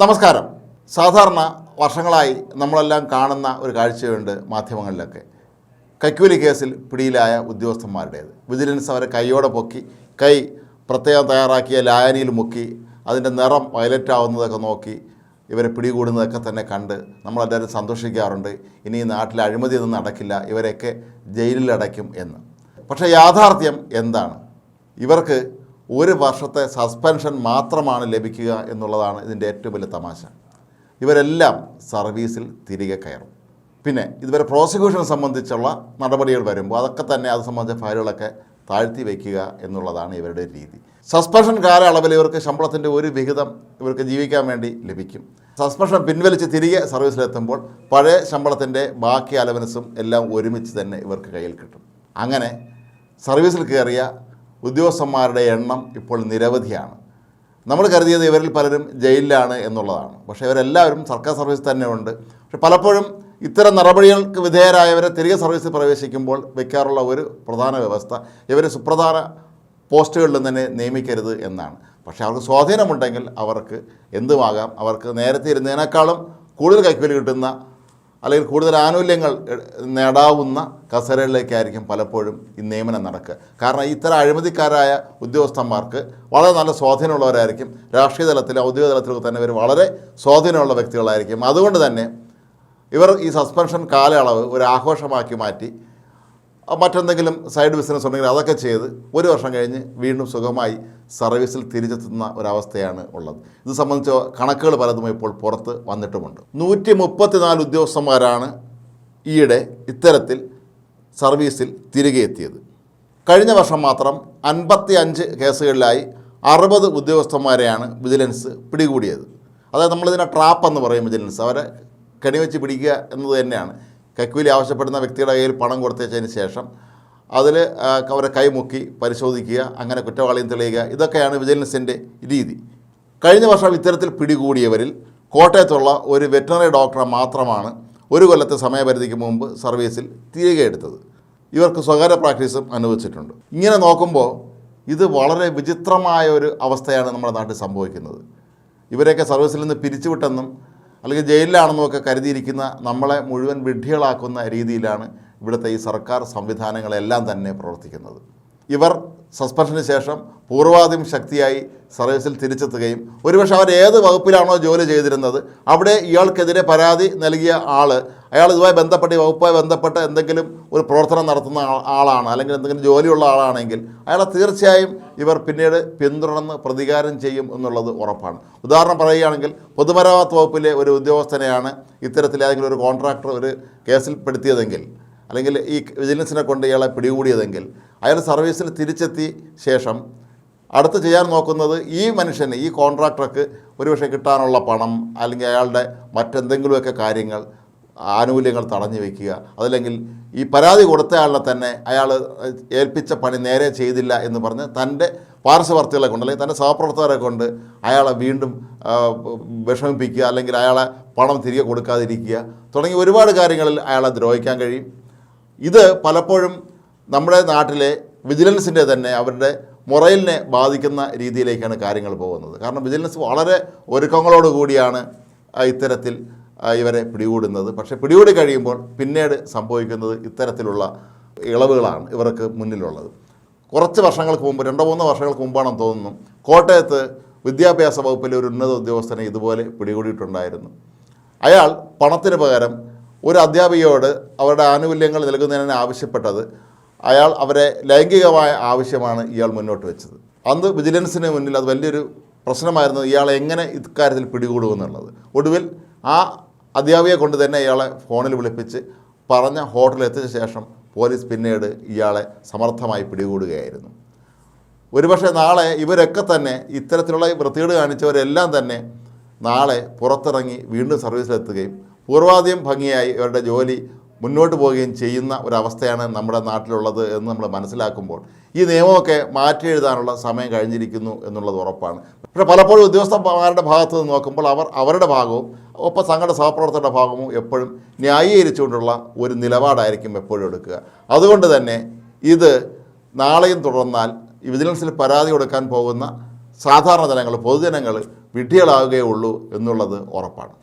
നമസ്കാരം. സാധാരണ വർഷങ്ങളായി നമ്മളെല്ലാം കാണുന്ന ഒരു കാഴ്ചയുണ്ട് മാധ്യമങ്ങളിലൊക്കെ. കൈക്കൂലി കേസിൽ പിടിയിലായ ഉദ്യോഗസ്ഥന്മാരുടേത്. വിജിലൻസ് അവരെ കൈയോടെ പൊക്കി കൈ പ്രത്യേകം തയ്യാറാക്കിയ ലായനിയിൽ മുക്കി അതിന്റെ നിറം വയലറ്റ് ആവുന്നതൊക്കെ നോക്കി ഇവരെ പിടികൂടുന്നതൊക്കെ തന്നെ കണ്ട് നമ്മളെല്ലാവരും സന്തോഷിക്കാറുണ്ട്. ഇനി ഈ നാട്ടിൽ അഴിമതിയൊന്നും നടക്കില്ല ഇവരെയൊക്കെ ജയിലിലടയ്ക്കും എന്ന്. പക്ഷേ യാഥാർത്ഥ്യം എന്താണ്? ഇവർക്ക് ഒരു വർഷത്തെ സസ്പെൻഷൻ മാത്രമാണ് ലഭിക്കുക എന്നുള്ളതാണ് ഇതിന്റെ ഏറ്റവും വലിയ തമാശ. ഇവരെല്ലാം സർവീസിൽ തിരികെ കയറും. പിന്നെ ഇതുവരെ പ്രോസിക്യൂഷൻ സംബന്ധിച്ചുള്ള നടപടികൾ വരുമ്പോൾ അതൊക്കെ തന്നെ അത് സംബന്ധിച്ച ഫയലുകളൊക്കെ താഴ്ത്തി വയ്ക്കുക എന്നുള്ളതാണ് ഇവരുടെ രീതി. സസ്പെൻഷൻ കാലയളവിൽ ഇവർക്ക് ശമ്പളത്തിന്റെ ഒരു വിഹിതം ഇവർക്ക് ജീവിക്കാൻ വേണ്ടി ലഭിക്കും. സസ്പെൻഷൻ പിൻവലിച്ച് തിരികെ സർവീസിലെത്തുമ്പോൾ പഴയ ശമ്പളത്തിന്റെ ബാക്കി അലവൻസും എല്ലാം ഒരുമിച്ച് തന്നെ ഇവർക്ക് കയ്യിൽ കിട്ടും. അങ്ങനെ സർവീസിൽ കയറിയ ഉദ്യോഗസ്ഥന്മാരുടെ എണ്ണം ഇപ്പോൾ നിരവധിയാണ്. നമ്മൾ കരുതിയത് ഇവരിൽ പലരും ജയിലിലാണ് എന്നുള്ളതാണ്. പക്ഷേ ഇവരെല്ലാവരും സർക്കാർ സർവീസ് തന്നെ ഉണ്ട് പക്ഷെ പലപ്പോഴും ഇത്തരം നടപടികൾക്ക് വിധേയരായവരെ തിരികെ സർവീസിൽ പ്രവേശിക്കുമ്പോൾ വയ്ക്കാറുള്ള ഒരു പ്രധാന വ്യവസ്ഥ ഇവരെ സുപ്രധാന പോസ്റ്റുകളിൽ തന്നെ നിയമിക്കരുത് എന്നാണ്. പക്ഷേ അവർക്ക് സ്വാധീനമുണ്ടെങ്കിൽ അവർക്ക് എന്തുമാകാം? അവർക്ക് നേരത്തെ ഇരുന്നതിനേക്കാളും കൂടുതൽ കൈക്കൂലി കിട്ടുന്ന അല്ലെങ്കിൽ കൂടുതൽ ആനുകൂല്യങ്ങൾ നേടാവുന്ന കസേരകളിലേക്കായിരിക്കും പലപ്പോഴും ഈ നിയമനം നടക്കുക. കാരണം ഇത്തരം അഴിമതിക്കാരായ ഉദ്യോഗസ്ഥന്മാർക്ക് വളരെ നല്ല സ്വാധീനമുള്ളവരായിരിക്കും. രാഷ്ട്രീയ തലത്തിൽ ഔദ്യോഗിക തലത്തിലൊക്കെ തന്നെ ഇവർ വളരെ സ്വാധീനമുള്ള വ്യക്തികളായിരിക്കും. അതുകൊണ്ട് തന്നെ ഇവർ ഈ സസ്പെൻഷൻ കാലയളവ് ഒരു ആഘോഷമാക്കി മാറ്റി മറ്റെന്തെങ്കിലും സൈഡ് ബിസിനസ് ഉണ്ടെങ്കിൽ അതൊക്കെ ചെയ്ത് ഒരു വർഷം കഴിഞ്ഞ് വീണ്ടും സുഖമായി സർവീസിൽ തിരിച്ചെത്തുന്ന ഒരവസ്ഥയാണ് ഉള്ളത്. ഇത് സംബന്ധിച്ച കണക്കുകൾ പലതും ഇപ്പോൾ പുറത്ത് വന്നിട്ടുമുണ്ട്. നൂറ്റി മുപ്പത്തിനാല് ഉദ്യോഗസ്ഥന്മാരാണ് ഈയിടെ ഇത്തരത്തിൽ സർവീസിൽ തിരികെ എത്തിയത്. കഴിഞ്ഞ വർഷം മാത്രം അൻപത്തി അഞ്ച് കേസുകളിലായി അറുപത് ഉദ്യോഗസ്ഥന്മാരെയാണ് വിജിലൻസ് പിടികൂടിയത്. അതായത് നമ്മളിതിനെ ട്രാപ്പ് എന്ന് പറയും വിജിലൻസ്. അവരെ കണിവെച്ച് പിടിക്കുക എന്നത് തന്നെയാണ്. കൈക്കൂലി ആവശ്യപ്പെടുന്ന വ്യക്തിയുടെ കയ്യിൽ പണം കൊടുത്തതിന് ശേഷം അതിൽ അവരെ കൈമുക്കി പരിശോധിക്കുക അങ്ങനെ കുറ്റവാളിയും തെളിയുക ഇതൊക്കെയാണ് വിജിലൻസിന്റെ രീതി. കഴിഞ്ഞ വർഷം ഇത്തരത്തിൽ പിടികൂടിയവരിൽ കോട്ടയത്തുള്ള ഒരു വെറ്ററിനറി ഡോക്ടറെ മാത്രമാണ് ഒരു കൊല്ലത്തെ സമയപരിധിക്ക് മുമ്പ് സർവീസിൽ തിരികെ എടുത്തത്. ഇവർക്ക് സ്വകാര്യ പ്രാക്ടീസും അനുവദിച്ചിട്ടുണ്ട്. ഇങ്ങനെ നോക്കുമ്പോൾ ഇത് വളരെ വിചിത്രമായ ഒരു അവസ്ഥയാണ് നമ്മുടെ നാട്ടിൽ സംഭവിക്കുന്നത്. ഇവരെയൊക്കെ സർവീസിൽ നിന്ന് പിരിച്ചുവിട്ടെന്നും അല്ലെങ്കിൽ ജയിലിലാണെന്നൊക്കെ കരുതിയിരിക്കുന്ന നമ്മളെ മുഴുവൻ വിഡ്ഢികളാക്കുന്ന രീതിയിലാണ് ഇവിടുത്തെ ഈ സർക്കാർ സംവിധാനങ്ങളെല്ലാം തന്നെ പ്രവർത്തിക്കുന്നത്. ഇവർ സസ്പെൻഷന് ശേഷം പൂർവാധികം ശക്തിയായി സർവീസിൽ തിരിച്ചെത്തുകയും ഒരുപക്ഷെ അവർ ഏത് വകുപ്പിലാണോ ജോലി ചെയ്തിരുന്നത് അവിടെ ഇയാൾക്കെതിരെ പരാതി നൽകിയ ആൾ അയാൾ ഇതുമായി ബന്ധപ്പെട്ട് വകുപ്പുമായി ബന്ധപ്പെട്ട് എന്തെങ്കിലും ഒരു പ്രവർത്തനം നടത്തുന്ന ആളാണ് അല്ലെങ്കിൽ എന്തെങ്കിലും ജോലിയുള്ള ആളാണെങ്കിൽ അയാളെ തീർച്ചയായും ഇവർ പിന്നീട് പിന്തുടർന്ന് പ്രതികാരം ചെയ്യും എന്നുള്ളത് ഉറപ്പാണ്. ഉദാഹരണം പറയുകയാണെങ്കിൽ പൊതുമരാമത്ത് വകുപ്പിലെ ഒരു ഉദ്യോഗസ്ഥനെയാണ് ഇത്തരത്തിൽ ഏതെങ്കിലും ഒരു കോൺട്രാക്ടർ ഒരു കേസിൽ പെടുത്തിയതെങ്കിൽ അല്ലെങ്കിൽ ഈ വിജിലൻസിനെ കൊണ്ട് ഇയാളെ പിടികൂടിയതെങ്കിൽ അയാൾ സർവീസിൽ തിരിച്ചെത്തി ശേഷം അടുത്ത് ചെയ്യാൻ നോക്കുന്നത് ഈ മനുഷ്യന് ഈ കോൺട്രാക്ടർക്ക് ഒരുപക്ഷെ കിട്ടാനുള്ള പണം അല്ലെങ്കിൽ അയാളുടെ മറ്റെന്തെങ്കിലുമൊക്കെ കാര്യങ്ങൾ ആനുകൂല്യങ്ങൾ തടഞ്ഞു വയ്ക്കുക അതല്ലെങ്കിൽ ഈ പരാതി കൊടുത്തയാളിനെ തന്നെ അയാൾ ഏൽപ്പിച്ച പണി നേരെ ചെയ്തില്ല എന്ന് പറഞ്ഞ് തന്റെ പാർശ്വവർത്തികളെ കൊണ്ട് അല്ലെങ്കിൽ തന്റെ സഹപ്രവർത്തകരെ കൊണ്ട് അയാളെ വീണ്ടും വിഷമിപ്പിക്കുക അല്ലെങ്കിൽ അയാളെ പണം തിരികെ കൊടുക്കാതിരിക്കുക. തുടങ്ങി ഒരുപാട് കാര്യങ്ങളിൽ അയാളെ ദ്രോഹിക്കാൻ കഴിയും. ഇത് പലപ്പോഴും നമ്മുടെ നാട്ടിലെ വിജിലൻസിന്റെ തന്നെ അവരുടെ മൊറയിലിനെ ബാധിക്കുന്ന രീതിയിലേക്കാണ് കാര്യങ്ങൾ പോകുന്നത്. കാരണം വിജിലൻസ് വളരെ ഒരുക്കങ്ങളോട് കൂടിയാണ് ഇത്തരത്തിൽ ഇവരെ പിടികൂടുന്നത്. പക്ഷേ പിടികൂടി കഴിയുമ്പോൾ പിന്നീട് സംഭവിക്കുന്നത് ഇത്തരത്തിലുള്ള ഇളവുകളാണ് ഇവർക്ക് മുന്നിലുള്ളത്. കുറച്ച് വർഷങ്ങൾക്ക് മുമ്പ് രണ്ടോ മൂന്നോ വർഷങ്ങൾക്ക് മുമ്പാണെന്ന് തോന്നുന്നു കോട്ടയത്ത് വിദ്യാഭ്യാസ വകുപ്പിലെ ഒരു ഉന്നത ഉദ്യോഗസ്ഥനെ ഇതുപോലെ പിടികൂടിയിട്ടുണ്ടായിരുന്നു. അയാൾ പണത്തിന് പകരം ഒരു അധ്യാപികയോട് അവരുടെ ആനുകൂല്യങ്ങൾ നൽകുന്നതിന് ആവശ്യപ്പെട്ടത്. അയാൾ അവരെ ലൈംഗികമായ ആവശ്യമാണ് ഇയാൾ മുന്നോട്ട് വെച്ചത്. അന്ന് വിജിലൻസിന് മുന്നിൽ അത് വലിയൊരു പ്രശ്നമായിരുന്നു ഇയാളെ എങ്ങനെ ഇക്കാര്യത്തിൽ പിടികൂടുമെന്നുള്ളത് ഒടുവിൽ ആ അധ്യാപികയെ കൊണ്ട് തന്നെ ഇയാളെ ഫോണിൽ വിളിപ്പിച്ച് പറഞ്ഞ ഹോട്ടലിൽ എത്തിച്ച ശേഷം പോലീസ് പിന്നീട് ഇയാളെ സമർത്ഥമായി പിടികൂടുകയായിരുന്നു. ഒരുപക്ഷെ നാളെ ഇവരൊക്കെ തന്നെ ഇത്തരത്തിലുള്ള വൃത്തികേട് കാണിച്ചവരെല്ലാം തന്നെ നാളെ പുറത്തിറങ്ങി വീണ്ടും സർവീസിലെത്തുകയും പൂർവാധികം ഭംഗിയായി ഇവരുടെ ജോലി മുന്നോട്ട് പോവുകയും ചെയ്യുന്ന ഒരവസ്ഥയാണ് നമ്മുടെ നാട്ടിലുള്ളത് എന്ന് നമ്മൾ മനസ്സിലാക്കുമ്പോൾ ഈ നിയമമൊക്കെ മാറ്റി എഴുതാനുള്ള സമയം കഴിഞ്ഞിരിക്കുന്നു എന്നുള്ളത് ഉറപ്പാണ്. പക്ഷേ പലപ്പോഴും ഉദ്യോഗസ്ഥന്മാരുടെ ഭാഗത്ത് നിന്ന് നോക്കുമ്പോൾ അവർ അവരുടെ ഭാഗവും ഒപ്പം സംഘടന സഹപ്രവർത്തകരുടെ ഭാഗവും എപ്പോഴും ന്യായീകരിച്ചുകൊണ്ടുള്ള ഒരു നിലപാടായിരിക്കും എപ്പോഴും എടുക്കുക. അതുകൊണ്ട് തന്നെ ഇത് നാളെയും തുടർന്നാൽ വിജിലൻസിൽ പരാതി കൊടുക്കാൻ പോകുന്ന സാധാരണ ജനങ്ങൾ പൊതുജനങ്ങൾ വിഡ്ഢികളാവുകയുള്ളൂ എന്നുള്ളത് ഉറപ്പാണ്.